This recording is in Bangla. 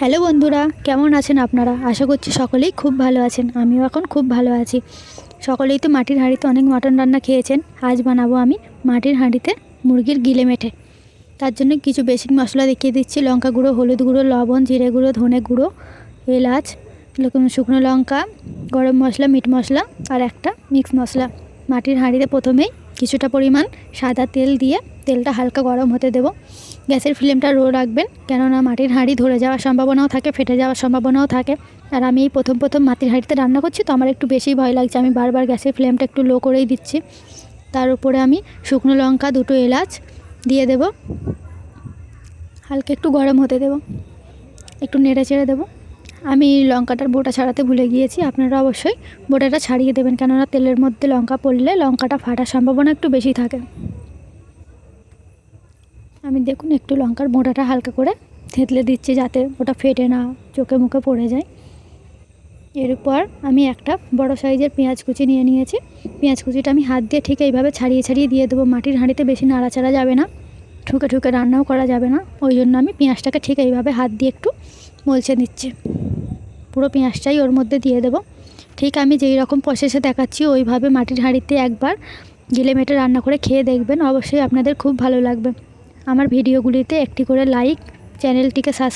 হ্যালো বন্ধুরা, কেমন আছেন আপনারা? আশা করছি সকলেই খুব ভালো আছেন। আমিও এখন খুব ভালো আছি। সকলেই তো মাটির হাঁড়িতে অনেক মটন রান্না খেয়েছেন। আজ বানাবো আমি মাটির হাঁড়িতে মুরগির গিলে মেঠে তার জন্য কিছু বেসিক মশলা দেখিয়ে দিচ্ছি। লঙ্কা গুঁড়ো, হলুদ গুঁড়ো, লবণ, জিরে গুঁড়ো, ধনে গুঁড়ো, এলাচ শুকনো লঙ্কা, গরম মশলা, মিট মশলা আর একটা মিক্স মশলা। মাটির হাঁড়িতে প্রথমেই কিছুটা পরিমাণ সাদা তেল দিয়ে তেলটা হালকা গরম হতে দেবো। গ্যাসের ফ্লেমটা রো রাখবেন, কেননা মাটির হাঁড়ি ধরে যাওয়ার সম্ভাবনাও থাকে, ফেটে যাওয়ার সম্ভাবনাও থাকে। আর আমি এই প্রথম প্রথম মাটির হাঁড়িতে রান্না করছি, তো আমার একটু বেশি ভয় লাগছে। আমি বারবার গ্যাসের ফ্লেমটা একটু লো করেই দিচ্ছি। তার উপরে আমি শুকনো লঙ্কা, দুটো এলাচ দিয়ে দেব। হালকা একটু গরম হতে দেব। একটু নেড়ে চেড়ে দেবো। আমি লঙ্কাটার বোটা ছাড়াতে ভুলে গিয়েছি, আপনারা অবশ্যই বোটাটা ছাড়িয়ে দেবেন কেননা তেলের মধ্যে লঙ্কা পড়লে লঙ্কাটা ফাটার সম্ভাবনা একটু বেশি থাকে। আমি দেখুন একটু লঙ্কার মোটাটা হালকা করে থেতলে দিচ্ছি যাতে ওটা ফেটে না, চোখে মুখে পড়ে যায়। এরপর আমি একটা বড় সাইজের পেঁয়াজ কুচি নিয়ে নিয়েছি। পেঁয়াজ কুচিটা আমি হাত দিয়ে ঠিক এইভাবে ছাড়িয়ে ছাড়িয়ে দিয়ে দেবো, মাটির হাঁড়িতে বেশি নাড়াচাড়া যাবে না, ঠুকে ঠুকে রান্নাও করা যাবে না। ওই জন্য আমি পেঁয়াজটাকে ঠিক এইভাবে হাত দিয়ে একটু মলছে দিচ্ছি। পুরো পেঁয়াজটাই ওর মধ্যে দিয়ে দেবো। ঠিক আমি যেই রকম প্রসেসে দেখাচ্ছি, ওইভাবে মাটির হাঁড়িতে একবার গিলে মেটে রান্না করে খেয়ে দেখবেন। অবশ্যই আপনাদের খুব ভালো লাগবে। আমার ভিডিওগুলিতে একটি করে লাইক চ্যানেলটিকে সাবস্ক্রাইব